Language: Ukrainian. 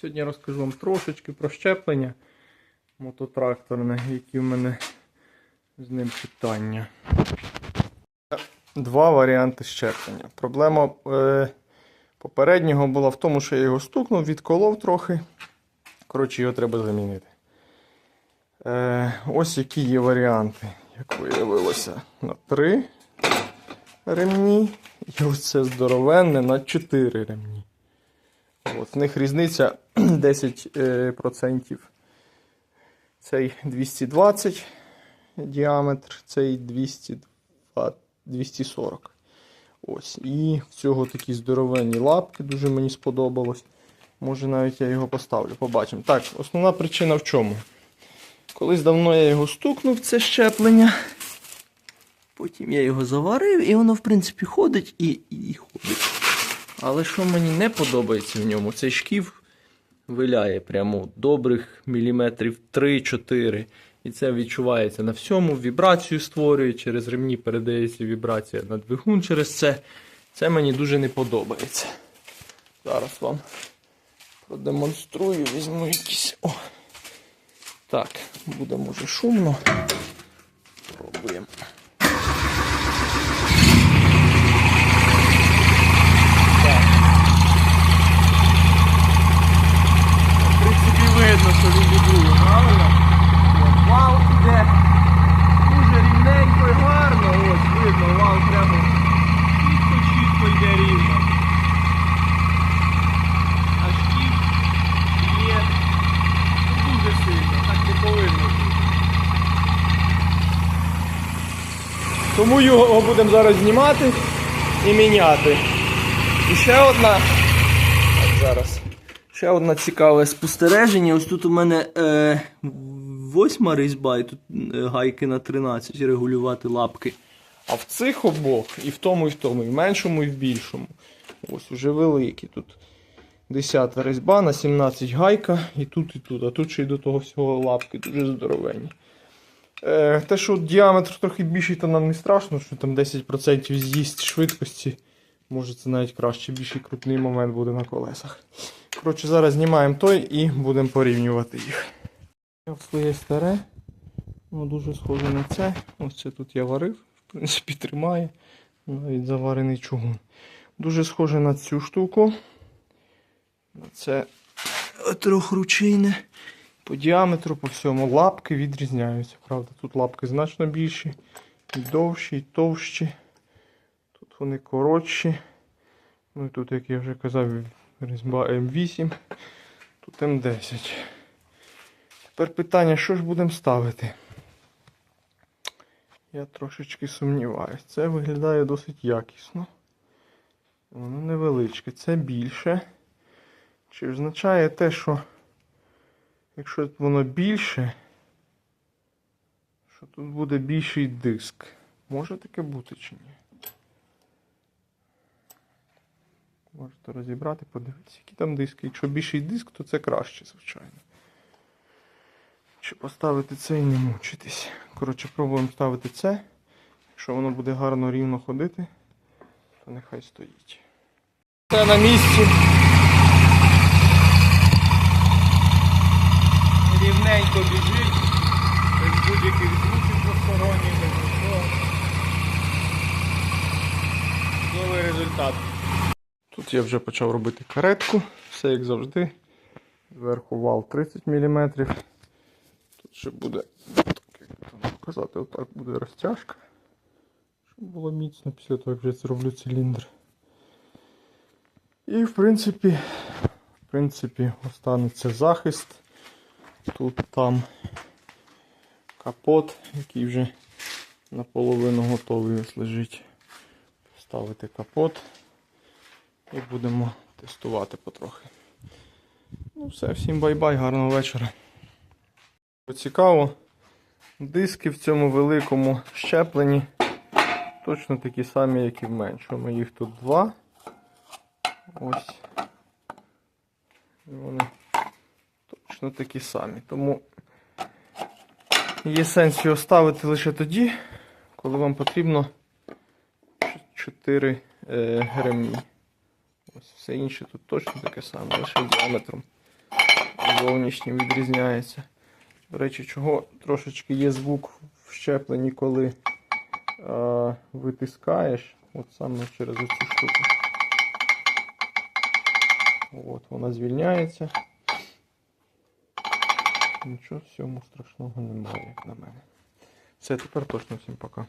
Сьогодні розкажу вам трошечки про щеплення мототракторне, які в мене з ним питання. Два варіанти щеплення. Проблема е, попереднього була в тому, що я його стукнув, відколов трохи. Коротше, його треба замінити. Е, ось які є варіанти, як виявилося, на три ремні. І ось це здоровенне на 4 ремні. В них різниця 10%. Цей 220 діаметр, цей 220, 240. Ось. І в цього такі здоровенні лапки, дуже мені сподобалось. Може навіть я його поставлю, побачимо. Так, основна причина в чому? Колись давно я його стукнув, це щеплення. Потім я його заварив, і воно, в принципі, ходить і, і ходить. Але що мені не подобається в ньому, цей шків виляє прямо добрих міліметрів 3-4. І це відчувається на всьому. Вібрацію створює, через ремні передається вібрація на двигун через це. Це мені дуже не подобається. Зараз вам продемонструю, візьму якісь. О. Так, буде може шумно. Пробуємо. В принципі, видно, що він вібрує, правильно? От, Вал іде дуже рівненько і гарно. Ось видно, вал прямо чітко-чітко йде рівно. А шкіф є дуже сильно, так не повинно бути. Тому його будемо зараз знімати і міняти. І ще одна. Так, зараз. Ще одне цікаве спостереження. Ось тут у мене е, восьма різьба, і тут е, гайки на 13 регулювати лапки. А в цих обох, і в тому, і в тому, і в меншому, і в більшому. Ось уже великі. Тут 10 різьба на 17 гайка, і тут, і тут. А тут ще й до того всього лапки дуже здоровенні. Е, те, що діаметр трохи більший, то нам не страшно, що там 10% з'їсть швидкості. Може це навіть краще, більший крутний момент буде на колесах. Коротше, зараз знімаємо той і будемо порівнювати їх. Я своє старе, воно дуже схоже на це. Ось це тут я варив, в принципі, тримає. Навіть заварений чугун. Дуже схоже на цю штуку. Це трьохручейне. По діаметру, по всьому лапки відрізняються. Правда, тут лапки значно більші, і довші, і товщі. Тут вони коротші. Ну і тут, як я вже казав, різьба М8, тут М10. Тепер питання, що ж будемо ставити? Я трошечки сумніваюсь. Це виглядає досить якісно. Воно невеличке, це більше. Чи означає те, що якщо воно більше, що тут буде більший диск? Може таке бути чи ні? Можете розібрати, подивитися, які там диски. Якщо більший диск, то це краще, звичайно. Чи поставити це і не мучитись. Коротше, пробуємо ставити це. Якщо воно буде гарно рівно ходити, то нехай стоїть. Це на місці. Рівненько біжить, без будь-яких звуків посторонніх, без нічого. Чудовий результат. Тут я вже почав робити каретку, все як завжди. Зверху вал 30 мм. Тут ще буде, як там показати, отак буде розтяжка. Щоб було міцно після того, як вже зроблю циліндр. І в принципі, в принципі, останеться захист. Тут там капот, який вже наполовину готовий лежить. Ставити капот і будемо тестувати потрохи. Ну все, всім бай-бай, гарного вечора. Цікаво, диски в цьому великому щепленні точно такі самі, як і в меншому. Їх тут два. Ось. І вони точно такі самі. Тому є сенс його ставити лише тоді, коли вам потрібно 4 е, ремні. Ось все інше тут точно таке саме, лише діаметром зовнішній відрізняється. До речі, чого трошечки є звук в щепленні, коли е, витискаєш, от саме через оцю штуку. От, вона звільняється. Нічого в цьому страшного немає, як на мене. Все, тепер точно всім пока.